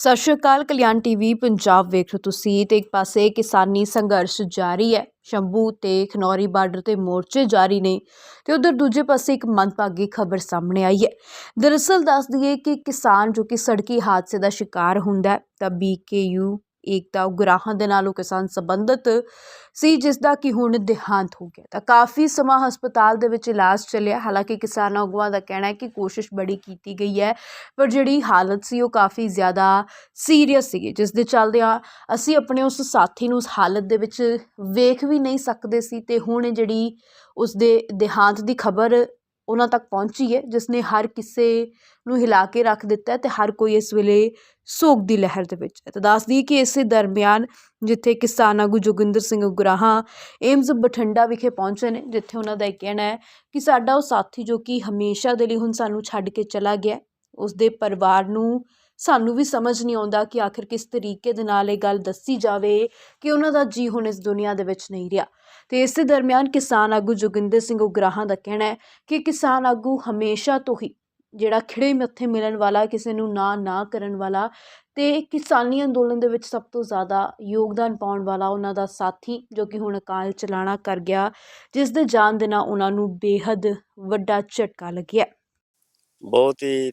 ਸਤਿ ਸ਼੍ਰੀ ਅਕਾਲ, ਕਲਿਆਣ ਟੀਵੀ, ਪੰਜਾਬ ਵੇਖ ਰਹੇ ਤੁਸੀਂ ਤੇ ਇੱਕ ਪਾਸੇ ਕਿਸਾਨੀ ਸੰਘਰਸ਼ ਜਾਰੀ ਹੈ। ਸ਼ੰਭੂ ਤੇ ਖਨੌਰੀ ਬਾਰਡਰ ਤੇ ਮੋਰਚੇ ਜਾਰੀ ਨੇ ਤੇ ਉਧਰ ਦੂਜੇ ਪਾਸੇ ਇੱਕ ਮੰਦਭਾਗੀ ਖਬਰ ਸਾਹਮਣੇ ਆਈ ਹੈ। ਦਰਅਸਲ ਦੱਸ ਦਈਏ ਕਿ ਕਿਸਾਨ ਜੋ ਕਿ ਸੜਕੀ ਹਾਦਸੇ ਦਾ ਸ਼ਿਕਾਰ ਹੁੰਦਾ ਹੈ, ਤਾਂ ਬੀਕੇਯੂ ਏਕਤਾ ਉਗਰਾਹਾਂ ਦੇ ਨਾਲ ਉਹ ਕਿਸਾਨ ਸੰਬੰਧਿਤ ਸੀ, ਜਿਸ ਦਾ ਕਿ ਹੁਣ ਦੇਹਾਂਤ ਹੋ ਗਿਆ। ਤਾਂ ਕਾਫੀ ਸਮਾਂ ਹਸਪਤਾਲ ਦੇ ਵਿੱਚ ਇਲਾਜ ਚੱਲਿਆ। ਹਾਲਾਂਕਿ ਕਿਸਾਨ ਆਗੂਆਂ ਦਾ ਕਹਿਣਾ ਹੈ ਕਿ ਕੋਸ਼ਿਸ਼ ਬੜੀ ਕੀਤੀ ਗਈ ਹੈ, ਪਰ ਜਿਹੜੀ ਹਾਲਤ ਸੀ ਉਹ ਕਾਫੀ ਜ਼ਿਆਦਾ ਸੀਰੀਅਸ ਸੀਗੀ। ਜਿਸ ਦੇ ਚੱਲਦਿਆਂ ਅਸੀਂ ਆਪਣੇ ਉਸ ਸਾਥੀ ਨੂੰ ਉਸ ਹਾਲਤ ਦੇ ਵਿੱਚ ਵੇਖ ਵੀ ਨਹੀਂ ਸਕਦੇ ਸੀ ਤੇ ਹੁਣ ਜਿਹੜੀ ਉਸ ਦੇ ਦੇਹਾਂਤ ਦੀ ਖਬਰ ਉਹਨਾਂ ਤੱਕ ਪਹੁੰਚੀ ਹੈ ਜਿਸ ਨੇ ਹਰ ਕਿਸੇ ਨੂੰ ਹਿਲਾ ਕੇ ਰੱਖ ਦਿੱਤਾ ਅਤੇ ਹਰ ਕੋਈ ਇਸ ਵੇਲੇ ਸੋਗ ਦੀ ਲਹਿਰ ਦੇ ਵਿੱਚ ਹੈ। ਤਾਂ ਦੱਸਦੀ ਕਿ ਇਸੇ ਦਰਮਿਆਨ ਜਿੱਥੇ ਕਿਸਾਨ ਆਗੂ ਜੋਗਿੰਦਰ ਸਿੰਘ ਉਗਰਾਹਾਂ ਏਮਜ਼ ਬਠਿੰਡਾ ਵਿਖੇ ਪਹੁੰਚੇ ਨੇ ਜਿੱਥੇ ਉਹਨਾਂ ਦਾ ਇਹ ਕਹਿਣਾ ਹੈ ਕਿ ਸਾਡਾ ਉਹ ਸਾਥੀ ਜੋ ਕਿ ਹਮੇਸ਼ਾ ਦੇ ਲਈ ਹੁਣ ਸਾਨੂੰ ਛੱਡ ਕੇ ਚਲਾ ਗਿਆ ਹੈ, ਉਸ ਦੇ ਪਰਿਵਾਰ ਨੂੰ ਸਾਨੂੰ ਵੀ ਸਮਝ ਨਹੀਂ ਆਉਂਦਾ ਕਿ ਆਖਿਰ ਕਿਸ ਤਰੀਕੇ ਦੇ ਨਾਲ ਇਹ ਗੱਲ ਦੱਸੀ ਜਾਵੇ ਕਿ ਉਹਨਾਂ ਦਾ ਜੀ ਹੁਣ ਇਸ ਦੁਨੀਆ ਦੇ ਵਿੱਚ ਨਹੀਂ ਰਿਹਾ। ਤੇ ਇਸੇ ਦਰਮਿਆਨ ਕਿਸਾਨ ਆਗੂ ਜੋਗਿੰਦਰ ਸਿੰਘ ਉਗਰਾਹਾਂ ਦਾ ਕਹਿਣਾ ਹੈ ਕਿ ਕਿਸਾਨ ਆਗੂ ਹਮੇਸ਼ਾ ਤੋਂ ਹੀ ਜਿਹੜਾ ਖਿੜੇ ਮੱਥੇ ਮਿਲਣ ਵਾਲਾ, ਕਿਸੇ ਨੂੰ ਨਾ ਨਾ ਕਰਨ ਵਾਲਾ ਤੇ ਕਿਸਾਨੀ ਅੰਦੋਲਨ ਦੇ ਵਿੱਚ ਸਭ ਤੋਂ ਜ਼ਿਆਦਾ ਯੋਗਦਾਨ ਪਾਉਣ ਵਾਲਾ ਉਹਨਾਂ ਦਾ ਸਾਥੀ ਜੋ ਕਿ ਹੁਣ ਅਕਾਲ ਚਲਾਣਾ ਕਰ ਗਿਆ, ਜਿਸ ਦੇ ਜਾਣ ਦੇ ਨਾਲ ਉਹਨਾਂ ਨੂੰ ਬੇਹੱਦ ਵੱਡਾ ਝਟਕਾ ਲੱਗਿਆ। ਬਹੁਤ ਹੀ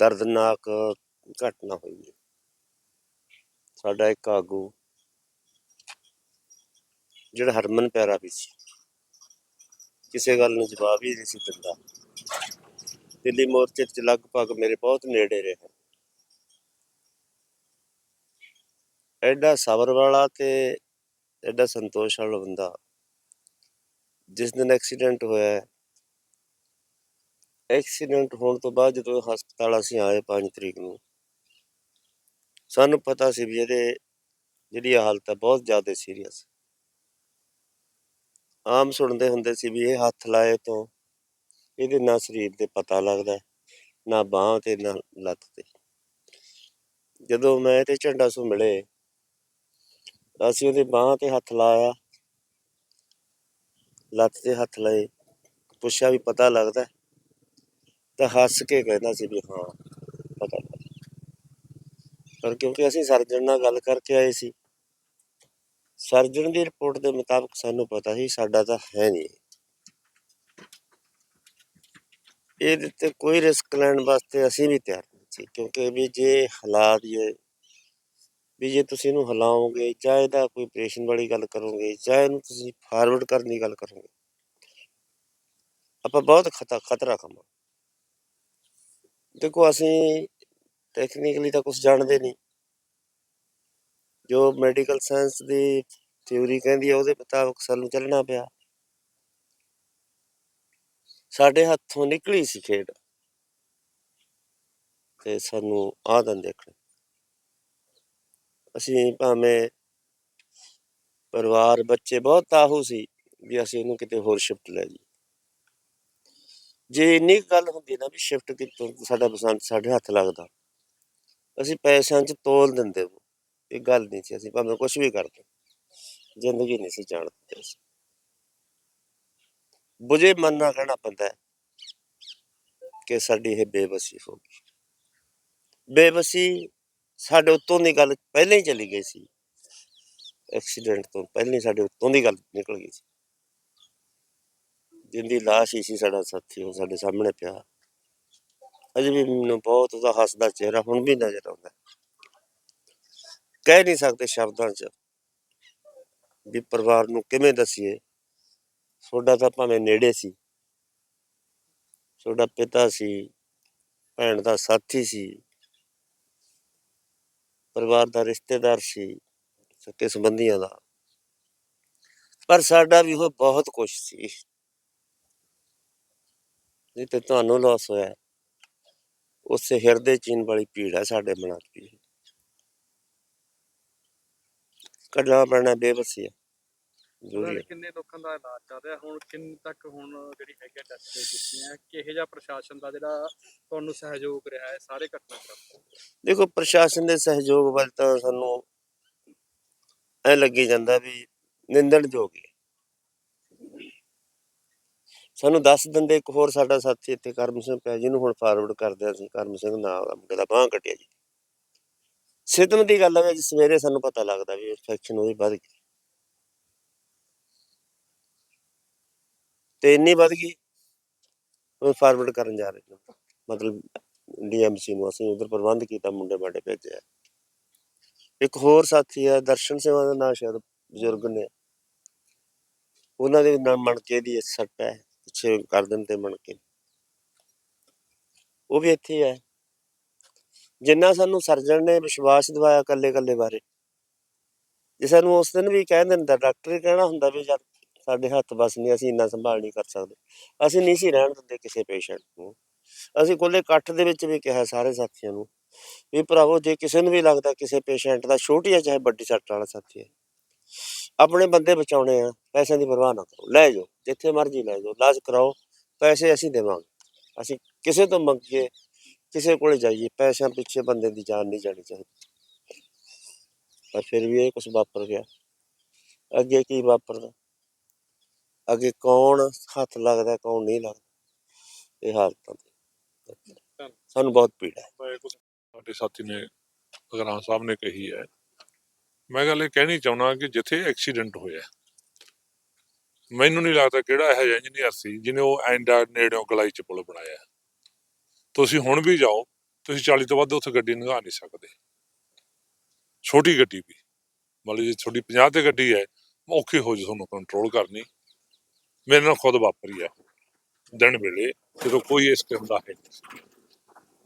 ਦਰਦਨਾਕ ਘਟਨਾ ਹੋਈ ਹੈ। ਸਾਡਾ ਇੱਕ ਆਗੂ ਜਿਹੜਾ ਹਰਮਨ ਪਿਆਰਾ ਵੀ ਸੀ। ਕਿਸੇ ਗੱਲ ਨੂੰ ਜਵਾਬ ਹੀ ਨਹੀਂ ਸੀ ਦਿੰਦਾ। ਦਿੱਲੀ ਮੋਰਚੇ 'ਚ ਲਗਭਗ ਮੇਰੇ ਬਹੁਤ ਨੇੜੇ ਰਹੇ। ਐਡਾ ਸਬਰ ਵਾਲਾ ਤੇ ਐਡਾ ਸੰਤੋਸ਼ ਵਾਲਾ ਬੰਦਾ, ਜਿਸ ਦਿਨ ਐਕਸੀਡੈਂਟ ਹੋਇਆ ਐਕਸੀਡੈਂਟ ਹੋਣ ਤੋਂ ਬਾਅਦ ਜਦੋਂ ਹਸਪਤਾਲ ਅਸੀਂ ਆਏ 5 ਤਰੀਕ ਨੂੰ, ਸਾਨੂੰ ਪਤਾ ਸੀ ਵੀ ਇਹਦੇ ਜਿਹੜੀ ਹਾਲਤ ਹੈ ਬਹੁਤ ਜ਼ਿਆਦਾ ਸੀਰੀਅਸ ਆਮ ਸੁਣਦੇ ਹੁੰਦੇ ਸੀ ਵੀ ਇਹ ਹੱਥ ਲਾਏ ਤੋਂ ਇਹਦੇ ਨਾ ਸਰੀਰ ਤੇ ਪਤਾ ਲੱਗਦਾ, ਨਾ ਬਾਹਾਂ ਤੇ, ਨਾ ਲੱਤ ਤੇ ਜਦੋਂ ਮੈਂ ਤੇ ਝੰਡਾ ਸੋ ਮਿਲੇ ਅਸੀਂ ਉਹਦੇ ਬਾਹਾਂ ਤੇ ਹੱਥ ਲਾਇਆ, ਲੱਤ ਤੇ ਹੱਥ ਲਾਏ, ਪੁੱਛਿਆ ਵੀ ਪਤਾ ਲੱਗਦਾ ਹੈ? ਤਾਂ ਹੱਸ ਕੇ ਕਹਿੰਦਾ ਸੀ ਵੀ ਹਾਂ, ਪਤਾ ਲੱਗਦਾ ਪਰ ਕਿਉਂਕਿ ਅਸੀਂ ਸਰਜਨ ਨਾਲ ਗੱਲ ਕਰਕੇ ਆਏ ਸੀ ਸਰਜਨ ਦੀ ਰਿਪੋਰਟ ਦੇ ਮੁਤਾਬਕ ਸਾਨੂੰ ਪਤਾ ਸੀ, ਸਾਡਾ ਤਾਂ ਹੈ ਨਹੀਂ। ਇਹਦੇ ਤੇ ਕੋਈ ਰਿਸਕ ਲੈਣ ਵਾਸਤੇ ਅਸੀਂ ਵੀ ਤਿਆਰ ਨਹੀਂ ਸੀ, ਕਿਉਂਕਿ ਵੀ ਜੇ ਹਾਲਾਤ ਇਹ ਵੀ ਜੇ ਤੁਸੀਂ ਇਹਨੂੰ ਹਿਲਾਓਗੇ ਚਾਹੇ ਇਹਦਾ ਕੋਈ ਆਪਰੇਸ਼ਨ ਵਾਲੀ ਗੱਲ ਕਰੋਗੇ ਚਾਹੇ ਇਹਨੂੰ ਤੁਸੀਂ ਫਾਰਵਰਡ ਕਰਨ ਦੀ ਗੱਲ ਕਰੋਗੇ, ਆਪਾਂ ਬਹੁਤ ਖਤਰਾ ਖਤਰਾ ਕਮਾ ਦੇਖੋ ਅਸੀਂ ਟੈਕਨੀਕਲੀ ਤਾਂ ਕੁਝ ਜਾਣਦੇ ਨਹੀਂ। ਜੋ ਮੈਡੀਕਲ ਸਾਇੰਸ ਦੀ ਥਿਊਰੀ ਕਹਿੰਦੀ ਆ, ਉਹਦੇ ਮੁਤਾਬਕ ਸਾਨੂੰ ਚੱਲਣਾ ਪਿਆ। ਸਾਡੇ ਹੱਥੋਂ ਨਿਕਲੀ ਸੀ ਖੇਡ। ਤੇ ਸਾਨੂੰ ਆਹ ਦਿਨ ਅਸੀਂ ਭਾਵੇਂ ਪਰਿਵਾਰ, ਬੱਚੇ ਬਹੁਤ ਤਾਹੂ ਸੀ ਵੀ ਅਸੀਂ ਇਹਨੂੰ ਕਿਤੇ ਹੋਰ ਸ਼ਿਫਟ ਲੈ ਜੀ ਜੇ ਇੰਨੀ ਗੱਲ ਹੁੰਦੀ ਨਾ ਵੀ ਸ਼ਿਫਟ ਕਿਤੋਂ ਸਾਡਾ ਬਸੰਤ ਸਾਡੇ ਹੱਥ ਲੱਗਦਾ। ਅਸੀਂ ਪੈਸਿਆਂ 'ਚ ਤੋਲ ਦਿੰਦੇ ਇਹ ਗੱਲ ਨਹੀਂ ਸੀ, ਅਸੀਂ ਭਾਵੇਂ ਕੁਝ ਵੀ ਕਰਦੇ। ਜ਼ਿੰਦਗੀ ਨਹੀਂ ਸੀ ਜਾਣ ਅਸੀਂ। ਬੁਝੇ ਮਨ ਨਾਲ ਕਹਿਣਾ ਪੈਂਦਾ ਹੈ ਕਿ ਸਾਡੀ ਇਹ ਬੇਬਸੀ ਹੋ ਗਈ। ਬੇਬਸੀ ਸਾਡੇ ਉੱਤੋਂ ਦੀ ਗੱਲ ਪਹਿਲਾਂ ਹੀ ਚਲੀ ਗਈ ਸੀ। ਐਕਸੀਡੈਂਟ ਤੋਂ ਪਹਿਲਾਂ ਹੀ ਸਾਡੇ ਉੱਤੋਂ ਦੀ ਗੱਲ ਨਿਕਲ ਗਈ ਸੀ। ਜਿੰਦੀ ਲਾਸ਼ ਹੀ ਸੀ ਸਾਡਾ ਸਾਥੀ, ਉਹ ਸਾਡੇ ਸਾਹਮਣੇ ਪਿਆ। ਅਜੇ ਵੀ ਮੈਨੂੰ ਬਹੁਤ ਉਹਦਾ ਹੱਸਦਾ ਚਿਹਰਾ ਹੁਣ ਵੀ ਨਜ਼ਰ ਆਉਂਦਾ ਕਹਿ ਨਹੀਂ ਸਕਦੇ ਸ਼ਬਦਾਂ 'ਚ ਵੀ ਪਰਿਵਾਰ ਨੂੰ ਕਿਵੇਂ ਦਸੀਏ। ਤੁਹਾਡਾ ਤਾਂ ਭਾਵੇਂ ਨੇੜੇ ਸੀ। ਤੁਹਾਡਾ ਪਿਤਾ ਸੀ, ਭੈਣ ਦਾ ਸਾਥੀ ਸੀ। ਪਰਿਵਾਰ ਦਾ ਰਿਸ਼ਤੇਦਾਰ ਸੀ, ਸਕੇ ਸੰਬੰਧੀਆਂ ਦਾ। ਪਰ ਸਾਡਾ ਵੀ ਉਹ ਬਹੁਤ ਕੁਝ ਸੀ। ਜੇ ਤੇ ਤੁਹਾਨੂੰ ਲਾਸ ਹੋਇਆ। ਉਸੇ ਹਿਰਦੇ ਚੀਨ ਵਾਲੀ ਭੀੜ ਹੈ ਸਾਡੇ ਮਨਾਂ 'ਚ ਵੀ ਕੱਢਣਾ ਪੈਣਾ ਜ਼ਰੂਰੀ ਦੇ ਕਿੰਨੇ ਲੋਕਾਂ ਦਾ ਇਲਾਜ ਚੱਲ ਰਿਹਾ ਹੁਣ ਕਿੰਨ ਤੱਕ ਹੁਣ ਜਿਹੜੀ ਹੈਗੀ ਟੈਸਟ ਕੀਤੀਆਂ ਕਿਹੋ ਜਿਹਾ ਪ੍ਰਸ਼ਾਸਨ ਦਾ ਜਿਹੜਾ ਤੁਹਾਨੂੰ ਸਹਿਯੋਗ ਰਿਹਾ ਹੈ ਸਾਰੇ ਘਟਨਾਕ੍ਰਮ ਦੇਖੋ ਪ੍ਰਸ਼ਾਸਨ ਦੇ ਸਹਿਯੋਗ ਵੱਲ ਤਾਂ ਸਾਨੂੰ ਐ ਲੱਗੀ ਜਾਂਦਾ ਵੀ ਨਿੰਦਣਯੋਗ ਹੈ ਸਾਨੂੰ ਦੱਸ ਦਿੰਦੇ ਇੱਕ ਹੋਰ ਸਾਡਾ ਸਾਥੀ ਇੱਥੇ ਕਰਮ ਸਿੰਘ ਪਿਆ ਜਿਹਨੂੰ ਹੁਣ ਫਾਰਵਰਡ ਕਰਦੇ ਹਾਂ ਅਸੀਂ ਕਰਮ ਸਿੰਘ ਨਾਮ ਦਾ ਮੁੰਡੇ ਦਾ ਬਾਂਹ ਕੱਟਿਆ ਜੀ। ਸਿੱਧਮ ਦੀ ਗੱਲ ਹੈ ਅੱਜ ਸਵੇਰੇ ਸਾਨੂੰ ਪਤਾ ਲੱਗਦਾ ਵੀ ਇਨਫੈਕਸ਼ਨ ਉਹਦੀ ਵੱਧ ਗਈ। ਤੇ ਇੰਨੀ ਵੱਧ ਗਈ, ਉਹ ਫਾਰਵਰਡ ਕਰਨ ਜਾ ਰਹੇ ਨੇ। ਮਤਲਬ ਡੀਐਮਸੀ ਨੂੰ ਅਸੀਂ ਉਧਰ ਪ੍ਰਬੰਧ ਕੀਤਾ, ਮੁੰਡੇ ਮਾਡੇ ਭੇਜਿਆ। ਇੱਕ ਹੋਰ ਸਾਥੀ ਹੈ ਦਰਸ਼ਨ ਸੇਵਾ ਦਾ ਨਾਂ ਸ਼ਾਇਦ ਬਜ਼ੁਰਗ ਨੇ। ਉਹਨਾਂ ਦੇ ਨਾਮ ਮਣਕੇ ਦੀ ਸੱਟ ਹੈ, ਪਿੱਛੇ ਕਰ ਦਿਨ ਮਣਕੇ। ਉਹ ਵੀ ਇੱਥੇ ਹੈ। ਜਿੰਨਾ ਸਾਨੂੰ ਸਰਜਨ ਨੇ ਵਿਸ਼ਵਾਸ ਦਿਵਾਇਆ ਕੱਲੇ ਕੱਲੇ ਬਾਰੇ। ਜੇ ਸਾਨੂੰ ਉਸ ਦਿਨ ਵੀ ਕਹਿ ਦਿੰਦਾ ਡਾਕਟਰ ਹੀ ਕਹਿਣਾ ਹੁੰਦਾ ਵੀ ਜਦ ਸਾਡੇ ਹੱਥ ਬਸ ਨਹੀਂ, ਅਸੀਂ ਇੰਨਾ ਸੰਭਾਲ ਨਹੀਂ ਕਰ ਸਕਦੇ। ਅਸੀਂ ਨਹੀਂ ਸੀ ਰਹਿਣ ਦਿੰਦੇ ਕਿਸੇ ਪੇਸ਼ੈਂਟ ਨੂੰ। ਅਸੀਂ ਕੋਲੇ ਇਕੱਠ ਦੇ ਵਿੱਚ ਵੀ ਕਿਹਾ ਸਾਰੇ ਸਾਥੀਆਂ ਨੂੰ ਵੀ ਭਰਾਵੋ, ਜੇ ਕਿਸੇ ਨੂੰ ਵੀ ਲੱਗਦਾ ਕਿਸੇ ਪੇਸ਼ੈਂਟ ਦਾ ਛੋਟੀ ਹੈ ਚਾਹੇ ਵੱਡੀ ਸੱਟ ਵਾਲਾ ਸਾਥੀ ਹੈ, ਆਪਣੇ ਬੰਦੇ ਬਚਾਉਣੇ ਆ, ਪੈਸਿਆਂ ਦੀ ਪਰਵਾਹ ਨਾ ਕਰੋ। ਲੈ ਜਾਓ, ਜਿੱਥੇ ਮਰਜ਼ੀ ਲੈ ਜਾਓ, ਇਲਾਜ ਕਰਾਓ, ਪੈਸੇ ਅਸੀਂ ਦੇਵਾਂਗੇ। ਅਸੀਂ ਕਿਸੇ ਤੋਂ ਮੰਗੀਏ ਕਿਸੇ ਕੋਲੇ ਜਾਈਏ, ਪੈਸਿਆਂ ਪਿੱਛੇ ਬੰਦੇ ਦੀ ਜਾਨ ਨਹੀਂ ਜਾਣੀ ਚਾਹੀਦੀ। ਪਰ ਫਿਰ ਵੀ ਇਹ ਕੁਝ ਵਾਪਰ ਗਿਆ। ਅੱਗੇ ਕੀ ਵਾਪਰਦਾ? ਅੱਗੇ ਕੌਣ ਹੱਥ ਲੱਗਦਾ, ਕੌਣ ਨਹੀਂ ਲੱਗਦਾ? ਇਹ ਹਾਲਤਾਂ ਦੀ ਸਾਨੂੰ ਬਹੁਤ ਪੀੜ ਹੈ। ਸਾਡੇ ਸਾਥੀ ਨੇ ਅਗਰਾਂ ਸਾਹਿਬ ਨੇ ਕਹੀ ਹੈ। ਮੈਂ ਗੱਲ ਇਹ ਕਹਿਣੀ ਚਾਹੁੰਦਾ ਕਿ ਜਿੱਥੇ ਐਕਸੀਡੈਂਟ ਹੋਇਆ, ਮੈਨੂੰ ਨਹੀਂ ਲੱਗਦਾ ਕਿਹੜਾ ਇਹੋ ਜਿਹਾ ਇੰਜੀਨੀਅਰ ਸੀ, ਜਿਹਨੇ ਉਹ ਐਂਡਾ ਨੇੜਿਓਂ ਗਲਾਈ ਚ ਪੁਲ ਬਣਾਇਆ। ਤੁਸੀਂ ਹੁਣ ਵੀ ਜਾਓ ਤੁਸੀਂ 40 ਤੋਂ ਵੱਧ ਉੱਥੇ ਗੱਡੀ ਲੰਘਾ ਨਹੀਂ ਸਕਦੇ। ਛੋਟੀ ਗੱਡੀ ਵੀ। ਮਤਲਬ ਜੇ ਤੁਹਾਡੀ 50 ਤੇ ਗੱਡੀ ਹੈ ਔਖੀ ਹੋ ਜੂ ਤੁਹਾਨੂੰ ਕੰਟਰੋਲ ਕਰਨੀ। ਮੇਰੇ ਨਾਲ ਖੁਦ ਵਾਪਰੀ ਹੈ ਦਿਨ ਵੇਲੇ ਜਦੋਂ ਕੋਈ ਇਸ ਕਿਸਮ ਦਾ ਹੈ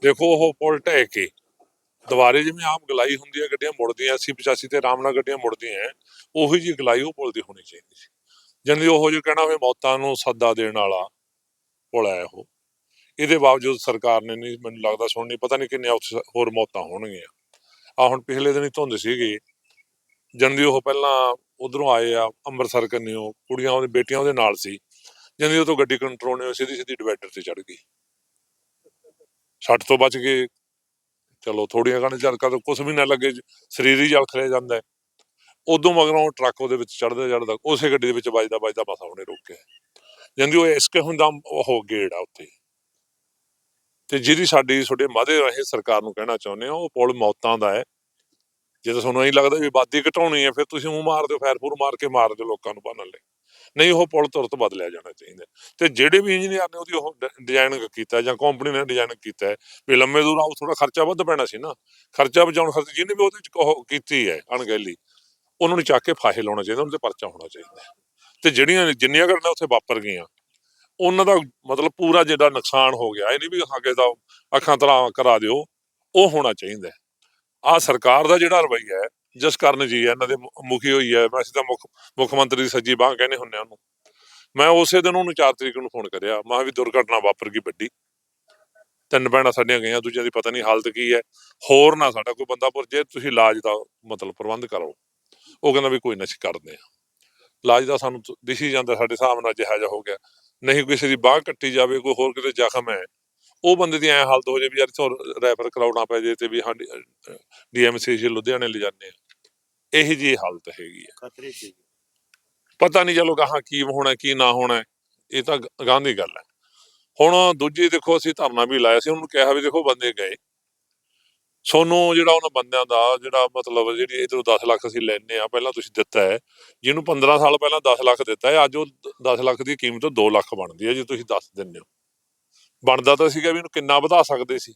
ਦੇਖੋ ਉਹ ਪੁਲ ਢਹਿ ਕੇ ਦੁਬਾਰੇ ਜਿਵੇਂ ਆਮ ਗਲਾਈ ਹੁੰਦੀ ਹੈ ਗੱਡੀਆਂ ਮੁੜਦੀਆਂ 80 85 ਤੇ ਆਰਾਮ ਨਾਲ ਗੱਡੀਆਂ ਮੁੜਦੀਆਂ ਹੈ, ਉਹੀ ਜੀ ਗਲਾਈ ਉਹ ਪੁਲ ਦੀ ਹੋਣੀ ਚਾਹੀਦੀ ਸੀ। ਜੰਦੀ ਉਹ ਜੋ ਕਹਿਣਾ ਹੋਵੇ ਮੌਤਾਂ ਨੂੰ ਸੱਦਾ ਦੇਣ ਵਾਲਾ ਪੁਲ ਹੈ ਉਹ। ਇਹਦੇ ਬਾਵਜੂਦ ਸਰਕਾਰ ਨੇ ਨਹੀਂ, ਮੈਨੂੰ ਲੱਗਦਾ ਸੁਣ ਸੁਣਨੀ, ਪਤਾ ਨਹੀਂ ਕਿੰਨੀਆਂ ਉੱਥੇ ਹੋਰ ਮੌਤਾਂ ਹੋਣਗੀਆਂ। ਆ ਹੁਣ ਪਿਛਲੇ ਦਿਨ ਹੀ ਧੁੰਦ ਸੀਗੀ। ਜੰਦੀ ਉਹ ਪਹਿਲਾਂ ਉਧਰੋਂ ਆਏ ਆ, ਅੰਮ੍ਰਿਤਸਰ ਕੰਨਿਓ, ਕੁੜੀਆਂ ਉਹਦੀ, ਬੇਟੀਆਂ ਉਹਦੇ ਨਾਲ ਸੀ। ਜੰਦੀ ਉਹ ਤੋਂ ਗੱਡੀ ਕੰਟਰੋਲ ਨਹੀਂ ਸਿੱਧੀ ਸਿੱਧੀ ਡਿਵਾਈਡਰ ਤੇ ਚੜ ਗਈ। ਛੱਟ ਤੋਂ ਬਚ ਗਏ। ਚਲੋ ਥੋੜੀਆਂ ਘਣ ਝਲਕਾਂ ਤੋਂ ਕੁਝ ਵੀ ਨਾ ਲੱਗੇ, ਸਰੀਰ ਹੀ ਜਲ ਖਲੇ ਜਾਂਦਾ। ਉਦੋਂ ਮਗਰੋਂ ਟਰੱਕ ਉਹਦੇ ਵਿੱਚ ਚੜਦਾ ਚੜਦਾ ਉਸੇ ਗੱਡੀ ਦੇ ਵਿੱਚ ਵੱਜਦਾ ਵੱਜਦਾ ਮਸਾ ਉਹਨੇ ਰੋਕਿਆ ਜਾਂਦੀ ਉਹ ਇਸਕੇ ਹੁੰਦਾ, ਉਹ ਗੇੜ ਆ ਉੱਤੇ ਤੇ ਜਿਹਦੀ ਸਾਡੀ, ਤੁਹਾਡੇ ਮਾਦੇ ਰਾਹੀਂ ਸਰਕਾਰ ਨੂੰ ਕਹਿਣਾ ਚਾਹੁੰਦੇ ਆ ਉਹ ਪੁਲ ਮੌਤਾਂ ਦਾ ਹੈ। ਜੇ ਤੁਹਾਨੂੰ ਐਂ ਲੱਗਦਾ ਵੀ ਆਬਾਦੀ ਘਟਾਉਣੀ ਹੈ, ਫਿਰ ਤੁਸੀਂ ਮੂੰਹ ਮਾਰ ਦਿਓ, ਫੈਰ ਫੂਰ ਮਾਰ ਕੇ ਮਾਰ ਦਿਓ ਲੋਕਾਂ ਨੂੰ ਬੰਨਣ ਲਈ। ਨਹੀਂ, ਉਹ ਪੁਲ ਤੁਰਤ ਬਦਲਿਆ ਜਾਣਾ ਚਾਹੀਦਾ ਤੇ ਜਿਹੜੇ ਵੀ ਇੰਜੀਨੀਅਰ ਨੇ ਉਹਦੀ ਉਹ ਡਿਜ਼ਾਈਨਿੰਗ ਕੀਤਾ ਜਾਂ ਕੰਪਨੀ ਨੇ ਡਿਜ਼ਾਈਨਿੰਗ ਕੀਤਾ ਵੀ ਲੰਮੇ ਦੂਰ ਆਉ ਥੋੜਾ ਖਰਚਾ ਵੱਧ ਪੈਣਾ ਸੀ ਨਾ। ਖਰਚਾ ਬਚਾਉਣ ਖਾਤਰ ਜਿਹਨੇ ਵੀ ਉਹਦੇ ਚ ਕੀਤੀ ਹੈ, ਅਣਗਹਿਲੀ, ਉਹਨਾਂ ਨੂੰ ਚੱਕ ਕੇ ਫਾਹੇ ਲਾਉਣਾ ਚਾਹੀਦਾ, ਉਹਨਾਂ ਤੇ ਪਰਚਾ ਹੋਣਾ ਚਾਹੀਦਾ ਤੇ ਜਿਹੜੀਆਂ, ਜਿੰਨੀਆਂ ਘਟਨਾ ਉੱਥੇ ਵਾਪਰ ਗਈਆਂ ਉਹਨਾਂ ਦਾ ਮਤਲਬ ਪੂਰਾ ਜਿਹੜਾ ਨੁਕਸਾਨ ਹੋ ਗਿਆ, ਇਹ ਨਹੀਂ ਵੀ ਅੱਗੇ ਦਾ ਅੱਖਾਂ ਤਰਾ ਕਰਾ ਦਿਓ, ਉਹ ਹੋਣਾ ਚਾਹੀਦਾ ਆ ਸਰਕਾਰ ਦਾ ਜਿਹੜਾ ਰਵੱਈਆ ਹੈ, ਜਿਸ ਕਾਰਨ ਜੀ ਇਹਨਾਂ ਦੇ ਮੁਖੀ ਹੋਈ ਹੈ ਵੈਸੇ ਤਾਂ ਮੁੱਖ ਮੁੱਖ ਮੰਤਰੀ ਦੀ ਸੱਜੀ ਬਾਹ ਕਹਿੰਦੇ ਹੁੰਦੇ ਉਹਨੂੰ। ਮੈਂ ਉਸੇ ਦਿਨ ਉਹਨੂੰ 4 ਤਰੀਕ ਨੂੰ ਫੋਨ ਕਰਿਆ, ਮੈਂ ਕਿਹਾ ਵੀ ਦੁਰਘਟਨਾ ਵਾਪਰ ਗਈ ਵੱਡੀ। ਤਿੰਨ ਭੈਣਾਂ ਸਾਡੀਆਂ ਗਈਆਂ, ਦੂਜਿਆਂ ਦੀ ਪਤਾ ਨਹੀਂ ਹਾਲਤ ਕੀ ਹੈ। ਹੋਰ ਨਾ ਸਾਡਾ ਕੋਈ ਬੰਦਾ ਪਰ ਜੇ ਤੁਸੀਂ ਇਲਾਜ ਦਾ ਮਤਲਬ ਪ੍ਰਬੰਧ ਕਰੋ। ਉਹ ਕਹਿੰਦਾ ਵੀ ਕੋਈ ਨਾ ਕਰਦੇ ਆ ਇਲਾਜ ਦਾ ਸਾਨੂੰ ਤ- ਦਿਸੀ ਜਾਂਦਾ ਸਾਡੇ ਹਿਸਾਬ ਨਾਲ ਜਿਹਾ ਜਿਹਾ ਹੋ ਗਿਆ। ਨਹੀਂ ਕਿਸੇ ਦੀ ਬਾਹ ਕੱਟੀ ਜਾਵੇ ਕੋਈ ਹੋਰ ਕਿਤੇ ਜ਼ਖਮ ਹੈ। ਉਹ ਬੰਦੇ ਦੀ ਐ ਹਾਲਤ ਹੋ ਜੇ ਵੀ ਯਾਰ ਇੱਥੋਂ ਰੈਫਰ ਕਰਾਉਣਾ ਪੈ ਜੇ ਤੇ ਵੀ ਹਾਂ ਡੀਐਮਸੀ ਜੀ ਲੁਧਿਆਣੇ ਲੈ ਜਾਂਦੇ ਆ ਇਹੀ ਜੀ ਹਾਲਤ ਹੈਗੀ ਖਤਰੇ ਸੀ ਪਤਾ ਨਹੀਂ ਚਲੋ ਗਾਹਾਂ ਕੀ ਹੋਣਾ ਕੀ ਨਾ ਹੋਣਾ ਇਹ ਤਾਂ ਗ- ਗਾਂਹ ਦੀ ਗੱਲ ਹੈ। ਹੁਣ ਦੂਜੀ ਦੇਖੋ ਅਸੀਂ ਧਰਨਾ ਵੀ ਲਾਇਆ ਸੀ ਉਹਨੂੰ ਕਿਹਾ ਵੀ ਦੇਖੋ ਬੰਦੇ ਗਏ। ਸੋਨੂੰ ਜਿਹੜਾ ਉਹਨਾਂ ਬੰਦਿਆਂ ਦਾ ਜਿਹੜਾ ਮਤਲਬ ਜਿਹੜੀ ਇਧਰੋਂ 10 ਲੱਖ ਅਸੀਂ ਲੈਨੇ ਆ ਪਹਿਲਾਂ ਤੁਸੀਂ ਦਿੱਤਾ ਹੈ, ਜਿਹਨੂੰ 15 ਸਾਲ ਪਹਿਲਾਂ 10 ਲੱਖ ਦਿੱਤਾ ਹੈ, ਅੱਜ ਉਹ 10 ਲੱਖ ਦੀ ਕੀਮਤ 2 ਲੱਖ ਬਣਦੀ ਹੈ, ਜੇ ਤੁਸੀਂ ਦੱਸ ਦਿੰਦੇ ਹੋ। ਬਣਦਾ ਤਾਂ ਸੀਗਾ ਵੀ ਇਹਨੂੰ ਕਿੰਨਾ ਵਧਾ ਸਕਦੇ ਸੀ।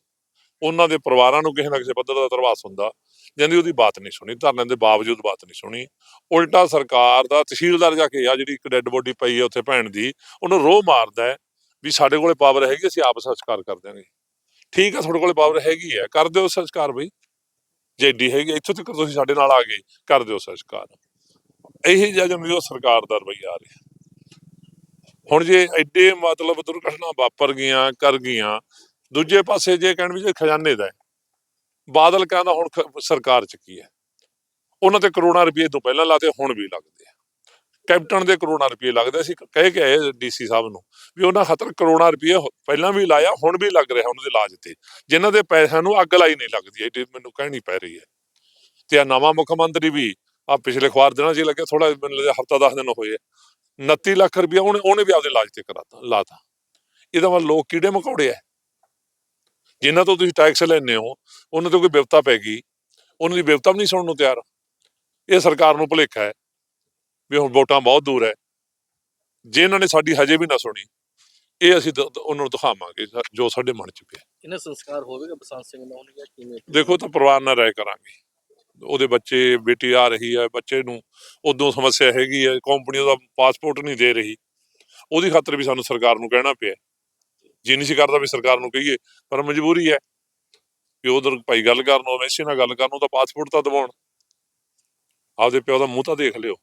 ਉਹਨਾਂ ਦੇ ਪਰਿਵਾਰਾਂ ਨੂੰ ਕਿਸੇ ਨਾ ਕਿਸੇ ਪੱਧਰ ਦਾ ਧਰਵਾਸ ਹੁੰਦਾ। ਜਾਂਦੀ ਉਹਦੀ ਬਾਤ ਨਹੀਂ ਸੁਣੀ, ਧਰਨੇ ਦੇ ਬਾਵਜੂਦ ਬਾਤ ਨਹੀਂ ਸੁਣੀ। ਉਲਟਾ ਸਰਕਾਰ ਦਾ ਤਹਿਸੀਲਦਾਰ ਜਾ ਕੇ ਆ ਜਿਹੜੀ ਇੱਕ ਡੈੱਡ ਬੋਡੀ ਪਈ ਹੈ ਉੱਥੇ ਭੈਣ ਦੀ, ਉਹਨੂੰ ਰੋਹ ਮਾਰਦਾ ਹੈ ਵੀ ਸਾਡੇ ਕੋਲੇ ਪਾਵਰ ਹੈਗੀ, ਅਸੀਂ ਆਪ ਸੰਸਕਾਰ ਕਰ ਦਿਆਂਗੇ। ਠੀਕ ਆ ਤੁਹਾਡੇ ਕੋਲੇ ਪਾਵਰ ਹੈਗੀ ਹੈ ਕਰ ਦਿਓ ਸੰਸਕਾਰ ਬਈ। ਜੇ ਏਡੀ ਹੈਗੀ ਇੱਥੋਂ ਤੱਕ ਤੁਸੀਂ ਸਾਡੇ ਨਾਲ ਆ ਗਏ ਕਰ ਦਿਓ ਸੰਸਕਾਰ। ਇਹੀ ਜਿਹਾ ਜੋ ਸਰਕਾਰ ਦਾ ਰਵੱਈਆ ਆ ਰਿਹਾ। ਹੁਣ ਜੇ ਐਡੇ ਮਤਲਬ ਦੁਰਘਟਨਾ ਵਾਪਰ ਗਈਆਂ ਕਰ ਗਈਆਂ ਦੂਜੇ ਪਾਸੇ ਜੇ ਕਹਿਣ ਵੀ ਜੇ ਖਜ਼ਾਨੇ ਦਾ ਹੈ, ਬਾਦਲ ਕਹਿੰਦਾ ਹੁਣ ਸਰਕਾਰ ਚ ਹੈ? ਉਹਨਾਂ ਤੇ ਕਰੋੜਾਂ ਰੁਪਏ ਤੋਂ ਪਹਿਲਾਂ ਲਾਤੇ ਹੁਣ ਵੀ ਲੱਗਦੇ ਕੈਪਟਨ ਦੇ ਕਰੋੜਾਂ ਰੁਪਏ ਲੱਗਦੇ ਸੀ ਕਹਿ ਕੇ ਆਏ ਡੀਸੀ ਸਾਹਿਬ ਨੂੰ ਵੀ ਉਹਨਾਂ ਖਾਤਰ ਕਰੋੜਾਂ ਰੁਪਏ ਪਹਿਲਾਂ ਵੀ ਲਾਇਆ, ਹੁਣ ਵੀ ਲੱਗ ਰਿਹਾ ਉਹਨਾਂ ਦੇ ਇਲਾਜ ਤੇ। ਜਿਨ੍ਹਾਂ ਦੇ ਪੈਸਿਆਂ ਨੂੰ ਅੱਗ ਲਾਈ ਨਹੀਂ ਲੱਗਦੀ ਇਹ ਮੈਨੂੰ ਕਹਿਣੀ ਪੈ ਰਹੀ ਹੈ। ਤੇ ਆ ਨਵਾਂ ਮੁੱਖ ਮੰਤਰੀ ਵੀ ਆ ਪਿਛਲੇ ਖਵਾਰ ਦਿਨਾਂ 'ਚ ਲੱਗਿਆ ਥੋੜਾ ਮੈਨੂੰ ਲੱਗਦਾ ਹਫਤਾ 10 ਦਿਨ ਹੋਏ ਆ। 29 ਲੱਖ ਰੁਪਏ ਉਹਨੇ ਉਹਨੇ ਵੀ ਆਪਦੇ ਇਲਾਜ ਤੇ ਕਰਾਤਾ, ਲਾਤਾ। ਇਹਦਾ ਮਤਲਬ ਲੋਕ ਕੀੜੇ ਮਕੌੜੇ ਆ। ਜਿਨ੍ਹਾਂ ਤੋਂ ਤੁਸੀਂ ਟੈਕਸ ਲੈਂਦੇ ਹੋ, ਉਹਨਾਂ ਤੋਂ ਕੋਈ ਵਿਪਤਾ ਪੈ ਗਈ। ਉਹਨਾਂ ਦੀ ਬਿਪਤਾ ਵੀ ਨਹੀਂ ਸੁਣਨ ਨੂੰ ਤਿਆਰ। ਇਹ ਸਰਕਾਰ ਨੂੰ ਭੁਲੇਖਾ ਹੈ। ਵੀ ਹੁਣ ਵੋਟਾਂ ਬਹੁਤ ਦੂਰ ਹੈ। ਜੇ ਇਹਨਾਂ ਨੇ ਸਾਡੀ ਹਜੇ ਵੀ ਨਾ ਸੁਣੀ ਇਹ ਅਸੀਂ ਦ- ਦ- ਉਹਨਾਂ ਨੂੰ ਦਿਖਾਵਾਂਗੇ ਜੋ ਸਾਡੇ ਮਨ ਚ ਪਿਆ। ਇਹਨਾਂ ਸੰਸਕਾਰ ਹੋਵੇਗਾ ਬਸੰਤ ਸਿੰਘ ਦਾ ਉਹਨੇ ਕਿਵੇਂ? ਦੇਖੋ ਤਾਂ ਪਰਿਵਾਰ ਨਾਲ ਰਾਏ ਕਰਾਂਗੇ। ਉਹਦੇ ਬੱਚੇ ਬੇਟੀ ਆ ਰਹੀ ਹੈ ਬੱਚੇ ਨੂੰ ਉਦੋਂ ਸਮੱਸਿਆ ਹੈਗੀ ਹੈ ਕੰਪਨੀ ਉਹਦਾ ਪਾਸਪੋਰਟ ਨਹੀਂ ਦੇ ਰਹੀ। ਉਹਦੀ ਖਾਤਰ ਵੀ ਸਾਨੂੰ ਸਰਕਾਰ ਨੂੰ ਕਹਿਣਾ ਪਿਆ। ਜੀ ਨਹੀਂ ਸੀ ਕਰਦਾ ਵੀ ਸਰਕਾਰ ਨੂੰ ਕਹੀਏ ਪਰ ਮਜਬੂਰੀ ਹੈ ਕਿ ਉਧਰ ਭਾਈ ਗੱਲ ਕਰਨ ਉਹ ਵੈਸੇ ਨਾਲ ਗੱਲ ਕਰਨ ਉਹਦਾ ਪਾਸਪੋਰਟ ਤਾਂ ਦਿਵਾਉਣ ਆਪਦੇ ਪਿਓ ਦਾ ਮੂੰਹ ਤਾਂ ਦੇਖ ਲਿਓ।